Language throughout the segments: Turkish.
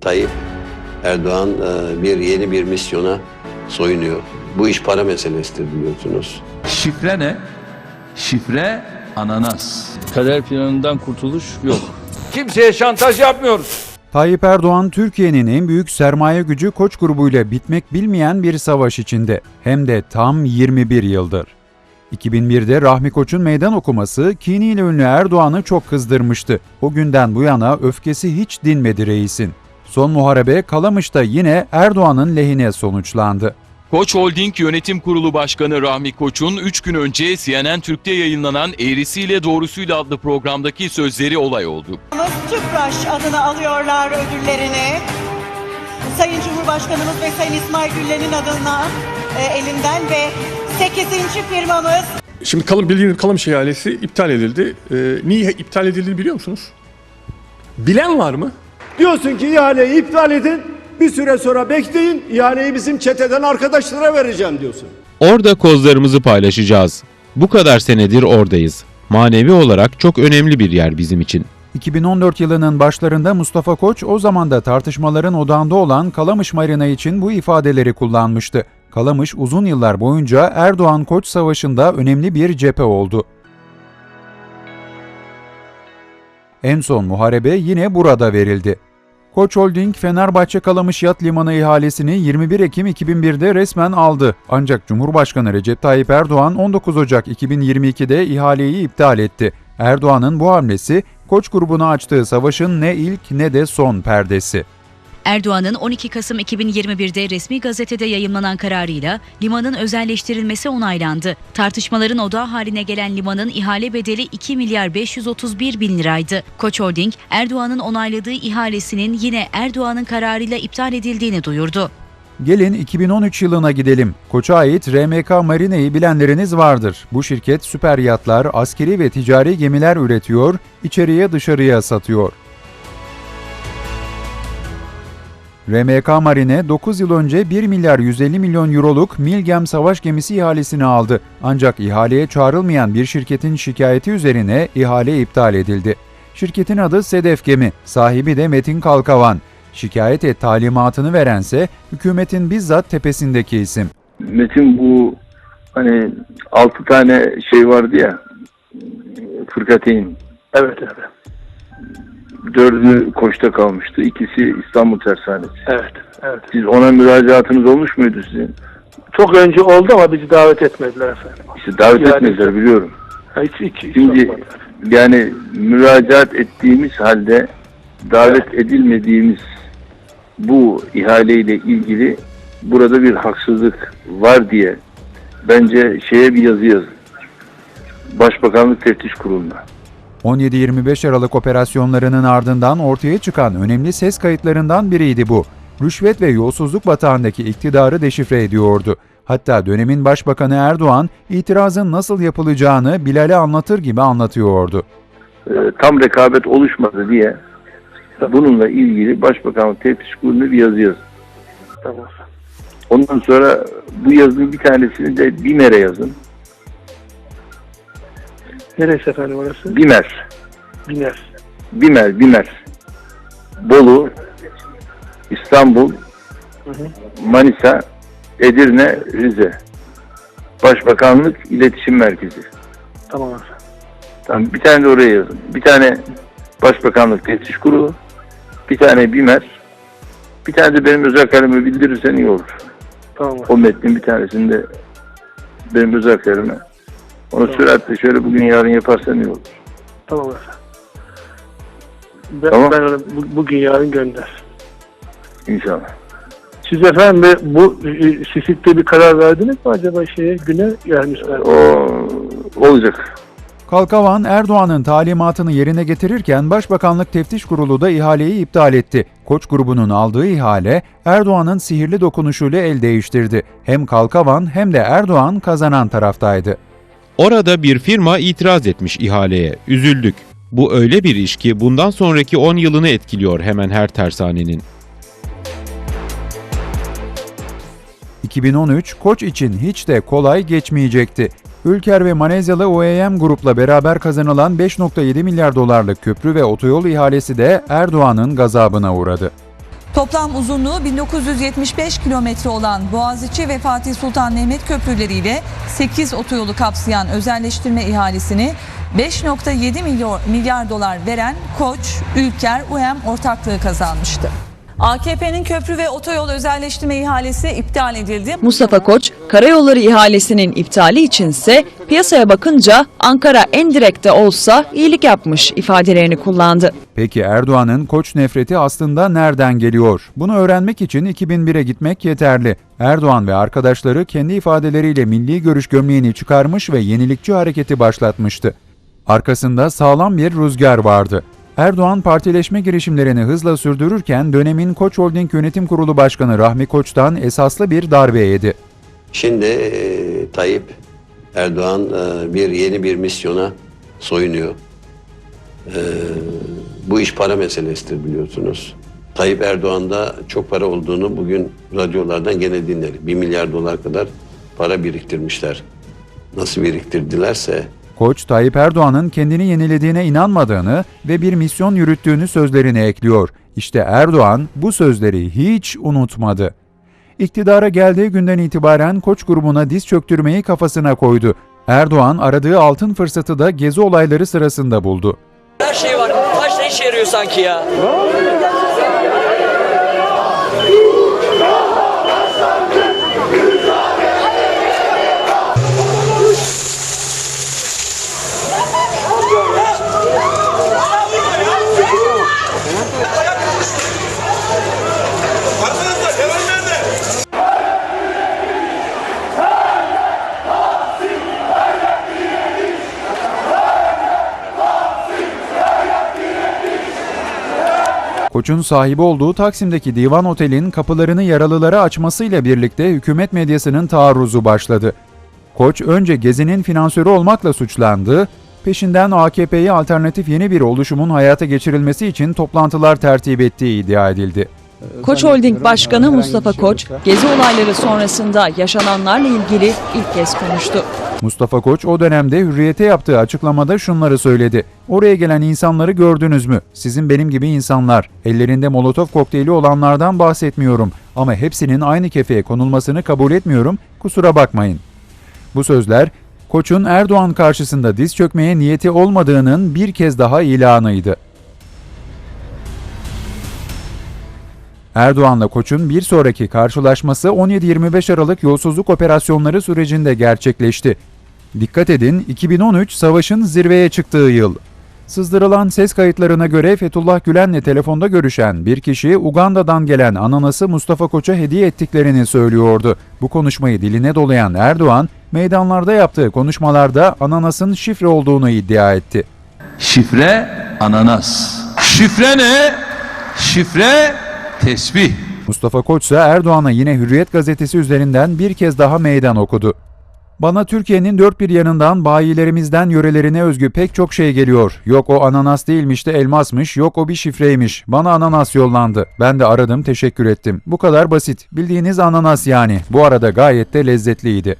Tayyip Erdoğan e, bir yeni bir misyona soyunuyor. Bu iş para meselesidir biliyorsunuz. Şifre ne? Şifre ananas. Kader planından kurtuluş yok. Kimseye şantaj yapmıyoruz. Tayyip Erdoğan Türkiye'nin en büyük sermaye gücü Koç grubuyla bitmek bilmeyen bir savaş içinde. Hem de tam 21 yıldır. 2001'de Rahmi Koç'un meydan okuması kiniyle ünlü Erdoğan'ı çok kızdırmıştı. O günden bu yana öfkesi hiç dinmedi reisin. Son muharebe Kalamış'ta yine Erdoğan'ın lehine sonuçlandı. Koç Holding Yönetim Kurulu Başkanı Rahmi Koç'un 3 gün önce CNN Türk'te yayınlanan Eğrisiyle Doğrusuyla adlı programdaki sözleri olay oldu. Tüpraş adını alıyorlar ödüllerini. Sayın Cumhurbaşkanımız ve Sayın İsmail Güllen'in adına e, elinden ve 8. firmamız Şimdi kalın bildiğiniz kalın şelalesi iptal edildi. Ee, niye iptal edildiğini biliyor musunuz? Bilen var mı? Diyorsun ki ihaleyi iptal edin. Bir süre sonra bekleyin. ihaleyi bizim çeteden arkadaşlara vereceğim diyorsun. Orada kozlarımızı paylaşacağız. Bu kadar senedir oradayız. Manevi olarak çok önemli bir yer bizim için. 2014 yılının başlarında Mustafa Koç o zaman da tartışmaların odağında olan Kalamış Marina için bu ifadeleri kullanmıştı. Kalamış uzun yıllar boyunca Erdoğan-Koç savaşında önemli bir cephe oldu. En son muharebe yine burada verildi. Koç Holding Fenerbahçe Kalamış Yat Limanı ihalesini 21 Ekim 2001'de resmen aldı. Ancak Cumhurbaşkanı Recep Tayyip Erdoğan 19 Ocak 2022'de ihaleyi iptal etti. Erdoğan'ın bu hamlesi Koç grubuna açtığı savaşın ne ilk ne de son perdesi. Erdoğan'ın 12 Kasım 2021'de resmi gazetede yayımlanan kararıyla limanın özelleştirilmesi onaylandı. Tartışmaların odağı haline gelen limanın ihale bedeli 2 milyar 531 bin liraydı. Koç Holding, Erdoğan'ın onayladığı ihalesinin yine Erdoğan'ın kararıyla iptal edildiğini duyurdu. Gelin 2013 yılına gidelim. Koç'a ait RMK Marine'yi bilenleriniz vardır. Bu şirket süper yatlar, askeri ve ticari gemiler üretiyor, içeriye dışarıya satıyor. RMK Marine 9 yıl önce 1 milyar 150 milyon euroluk Milgem savaş gemisi ihalesini aldı. Ancak ihaleye çağrılmayan bir şirketin şikayeti üzerine ihale iptal edildi. Şirketin adı Sedef Gemi, sahibi de Metin Kalkavan. Şikayet et talimatını verense hükümetin bizzat tepesindeki isim. Metin bu hani altı tane şey vardı ya fırkateyn. Evet evet. Dördü koçta kalmıştı. İkisi İstanbul Tersanesi. Evet. Evet. Siz ona müracaatınız olmuş muydu sizin? Çok önce oldu ama bizi davet etmediler efendim. İşte davet Yani- etmediler biliyorum. Hiç, hiç, hiç Şimdi olmadı. yani müracaat ettiğimiz halde davet edilmediğimiz bu ihaleyle ilgili burada bir haksızlık var diye bence şeye bir yazı yazın. Başbakanlık Teftiş Kurulu'na. 17-25 Aralık operasyonlarının ardından ortaya çıkan önemli ses kayıtlarından biriydi bu. Rüşvet ve yolsuzluk batağındaki iktidarı deşifre ediyordu. Hatta dönemin Başbakanı Erdoğan itirazın nasıl yapılacağını Bilal'e anlatır gibi anlatıyordu. e, tam rekabet oluşmadı diye bununla ilgili Başbakanlık Teftiş Kurulu'na bir yazı yazın. Tamam. Ondan sonra bu yazının bir tanesini de BİMER'e yazın. Neresi efendim orası? BİMER. Biner. BİMER, BİMER. Bolu, İstanbul, Manisa, Edirne, Rize. Başbakanlık İletişim Merkezi. Tamam efendim. Tamam, bir tane de oraya yazın. Bir tane Başbakanlık Teftiş Kurulu, bir tane BİMER, bir tane de benim özel kaleme bildirirsen iyi olur. Tamam. O metnin bir tanesini de benim özel kaleme. Onu süratle şöyle bugün yarın yaparsan iyi olur. Tamam efendim. Ben, Tamam. ben onu bu- bugün yarın gönder. İnşallah. Siz efendim bu e, Sisik'te bir karar verdiniz mi acaba şeye güne gelmişler? O olacak. Kalkavan Erdoğan'ın talimatını yerine getirirken Başbakanlık Teftiş Kurulu da ihaleyi iptal etti. Koç grubunun aldığı ihale Erdoğan'ın sihirli dokunuşuyla el değiştirdi. Hem Kalkavan hem de Erdoğan kazanan taraftaydı. Orada bir firma itiraz etmiş ihaleye. Üzüldük. Bu öyle bir iş ki bundan sonraki 10 yılını etkiliyor hemen her tersanenin. 2013 Koç için hiç de kolay geçmeyecekti. Ülker ve Malezyalı OEM grupla beraber kazanılan 5.7 milyar dolarlık köprü ve otoyol ihalesi de Erdoğan'ın gazabına uğradı. Toplam uzunluğu 1975 kilometre olan Boğaziçi ve Fatih Sultan Mehmet köprüleriyle 8 otoyolu kapsayan özelleştirme ihalesini 5.7 milyar, milyar dolar veren Koç, Ülker, UEM ortaklığı kazanmıştı. AKP'nin köprü ve otoyol özelleştirme ihalesi iptal edildi. Mustafa Koç, karayolları ihalesinin iptali içinse piyasaya bakınca Ankara en direkte olsa iyilik yapmış ifadelerini kullandı. Peki Erdoğan'ın koç nefreti aslında nereden geliyor? Bunu öğrenmek için 2001'e gitmek yeterli. Erdoğan ve arkadaşları kendi ifadeleriyle milli görüş gömleğini çıkarmış ve yenilikçi hareketi başlatmıştı. Arkasında sağlam bir rüzgar vardı. Erdoğan partileşme girişimlerini hızla sürdürürken dönemin Koç Holding Yönetim Kurulu Başkanı Rahmi Koç'tan esaslı bir darbe yedi. Şimdi e, Tayyip Erdoğan e, bir yeni bir misyona soyunuyor. E, bu iş para meselesidir biliyorsunuz. Tayyip Erdoğan'da çok para olduğunu bugün radyolardan gene dinledik. Bir milyar dolar kadar para biriktirmişler. Nasıl biriktirdilerse Koç, Tayyip Erdoğan'ın kendini yenilediğine inanmadığını ve bir misyon yürüttüğünü sözlerine ekliyor. İşte Erdoğan bu sözleri hiç unutmadı. İktidara geldiği günden itibaren Koç grubuna diz çöktürmeyi kafasına koydu. Erdoğan aradığı altın fırsatı da gezi olayları sırasında buldu. Her şey var. Taş ne işe yarıyor sanki ya? Koç'un sahibi olduğu Taksim'deki Divan Otel'in kapılarını yaralılara açmasıyla birlikte hükümet medyasının taarruzu başladı. Koç önce Gezi'nin finansörü olmakla suçlandı, peşinden AKP'ye alternatif yeni bir oluşumun hayata geçirilmesi için toplantılar tertip ettiği iddia edildi. Koç Holding Başkanı Mustafa Koç, gezi olayları sonrasında yaşananlarla ilgili ilk kez konuştu. Mustafa Koç o dönemde Hürriyet'e yaptığı açıklamada şunları söyledi. Oraya gelen insanları gördünüz mü? Sizin benim gibi insanlar. Ellerinde molotof kokteyli olanlardan bahsetmiyorum. Ama hepsinin aynı kefeye konulmasını kabul etmiyorum. Kusura bakmayın. Bu sözler Koç'un Erdoğan karşısında diz çökmeye niyeti olmadığının bir kez daha ilanıydı. Erdoğan'la Koç'un bir sonraki karşılaşması 17-25 Aralık yolsuzluk operasyonları sürecinde gerçekleşti. Dikkat edin 2013 savaşın zirveye çıktığı yıl. Sızdırılan ses kayıtlarına göre Fethullah Gülen'le telefonda görüşen bir kişi Uganda'dan gelen ananası Mustafa Koç'a hediye ettiklerini söylüyordu. Bu konuşmayı diline dolayan Erdoğan, meydanlarda yaptığı konuşmalarda ananasın şifre olduğunu iddia etti. Şifre ananas. Şifre ne? Şifre tesbih. Mustafa Koç ise Erdoğan'a yine Hürriyet gazetesi üzerinden bir kez daha meydan okudu. Bana Türkiye'nin dört bir yanından bayilerimizden yörelerine özgü pek çok şey geliyor. Yok o ananas değilmiş de elmasmış, yok o bir şifreymiş. Bana ananas yollandı. Ben de aradım, teşekkür ettim. Bu kadar basit. Bildiğiniz ananas yani. Bu arada gayet de lezzetliydi.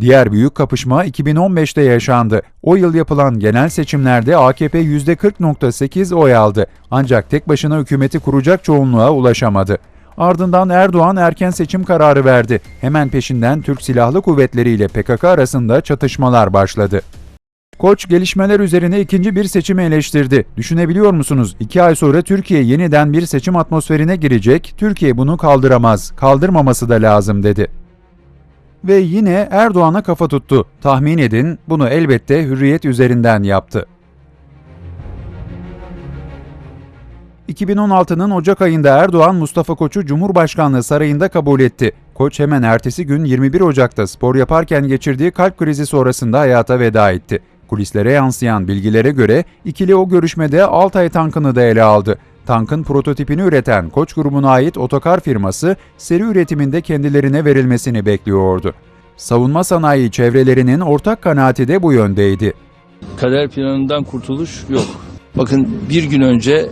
Diğer büyük kapışma 2015'te yaşandı. O yıl yapılan genel seçimlerde AKP %40.8 oy aldı. Ancak tek başına hükümeti kuracak çoğunluğa ulaşamadı. Ardından Erdoğan erken seçim kararı verdi. Hemen peşinden Türk Silahlı Kuvvetleri ile PKK arasında çatışmalar başladı. Koç gelişmeler üzerine ikinci bir seçimi eleştirdi. Düşünebiliyor musunuz? İki ay sonra Türkiye yeniden bir seçim atmosferine girecek. Türkiye bunu kaldıramaz. Kaldırmaması da lazım dedi ve yine Erdoğan'a kafa tuttu. Tahmin edin bunu elbette Hürriyet üzerinden yaptı. 2016'nın Ocak ayında Erdoğan Mustafa Koç'u Cumhurbaşkanlığı sarayında kabul etti. Koç hemen ertesi gün 21 Ocak'ta spor yaparken geçirdiği kalp krizi sonrasında hayata veda etti. Kulislere yansıyan bilgilere göre ikili o görüşmede Altay tankını da ele aldı. Tankın prototipini üreten Koç grubuna ait otokar firması seri üretiminde kendilerine verilmesini bekliyordu. Savunma sanayi çevrelerinin ortak kanaati de bu yöndeydi. Kader planından kurtuluş yok. Bakın bir gün önce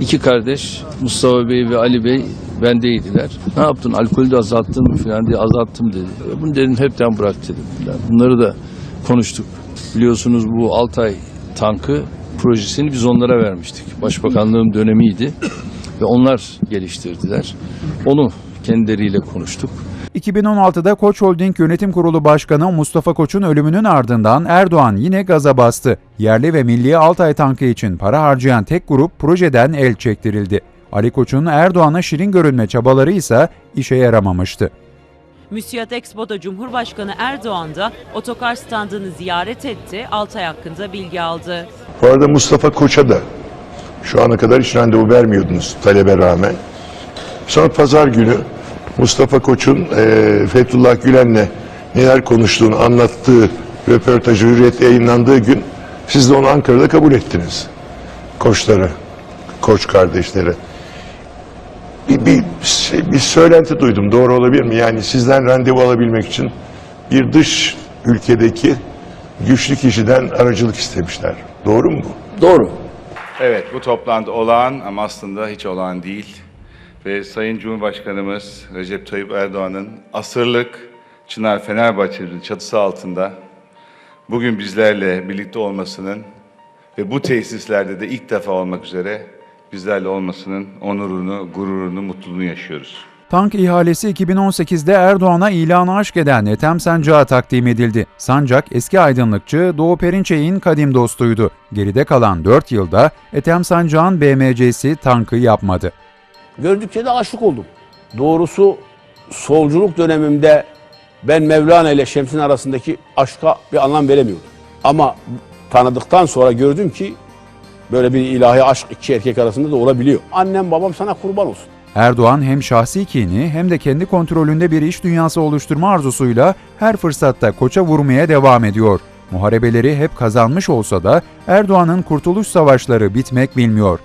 iki kardeş Mustafa Bey ve Ali Bey bendeydiler. Ne yaptın alkolü de azalttın mı falan diye azalttım dedi. Bunu dedim hepten bırak dedim. Bunları da konuştuk. Biliyorsunuz bu Altay tankı projesini biz onlara vermiştik. Başbakanlığım dönemiydi ve onlar geliştirdiler. Onu kendileriyle konuştuk. 2016'da Koç Holding Yönetim Kurulu Başkanı Mustafa Koç'un ölümünün ardından Erdoğan yine gaza bastı. Yerli ve milli Altay tankı için para harcayan tek grup projeden el çektirildi. Ali Koç'un Erdoğan'a şirin görünme çabaları ise işe yaramamıştı. Müsiyat Expo'da Cumhurbaşkanı Erdoğan da otokar standını ziyaret etti, Altay hakkında bilgi aldı. Bu arada Mustafa Koç'a da şu ana kadar hiç randevu vermiyordunuz talebe rağmen. Sonra pazar günü Mustafa Koç'un eee Fethullah Gülen'le neler konuştuğunu anlattığı röportajı Hürriyet'te yayınlandığı gün siz de onu Ankara'da kabul ettiniz. Koçları, Koç kardeşleri. Bir, bir, şey, bir söylenti duydum. Doğru olabilir mi? Yani sizden randevu alabilmek için bir dış ülkedeki güçlü kişiden aracılık istemişler. Doğru mu bu? Doğru. Evet, bu toplantı olağan ama aslında hiç olağan değil. Ve Sayın Cumhurbaşkanımız Recep Tayyip Erdoğan'ın asırlık Çınar Fenerbahçe'nin çatısı altında bugün bizlerle birlikte olmasının ve bu tesislerde de ilk defa olmak üzere bizlerle olmasının onurunu, gururunu, mutluluğunu yaşıyoruz. Tank ihalesi 2018'de Erdoğan'a ilanı aşk eden Ethem Sancak'a takdim edildi. Sancak eski aydınlıkçı Doğu Perinçek'in kadim dostuydu. Geride kalan 4 yılda Ethem Sancak'ın BMC'si tankı yapmadı. Gördükçe de aşık oldum. Doğrusu solculuk dönemimde ben Mevlana ile Şems'in arasındaki aşka bir anlam veremiyordum. Ama tanıdıktan sonra gördüm ki böyle bir ilahi aşk iki erkek arasında da olabiliyor. Annem babam sana kurban olsun. Erdoğan hem şahsi kini hem de kendi kontrolünde bir iş dünyası oluşturma arzusuyla her fırsatta koça vurmaya devam ediyor. Muharebeleri hep kazanmış olsa da Erdoğan'ın kurtuluş savaşları bitmek bilmiyor.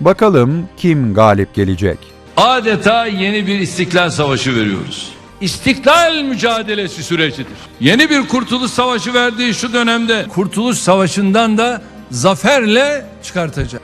Bakalım kim galip gelecek? Adeta yeni bir istiklal savaşı veriyoruz. İstiklal mücadelesi sürecidir. Yeni bir kurtuluş savaşı verdiği şu dönemde kurtuluş savaşından da zaferle çıkartacak.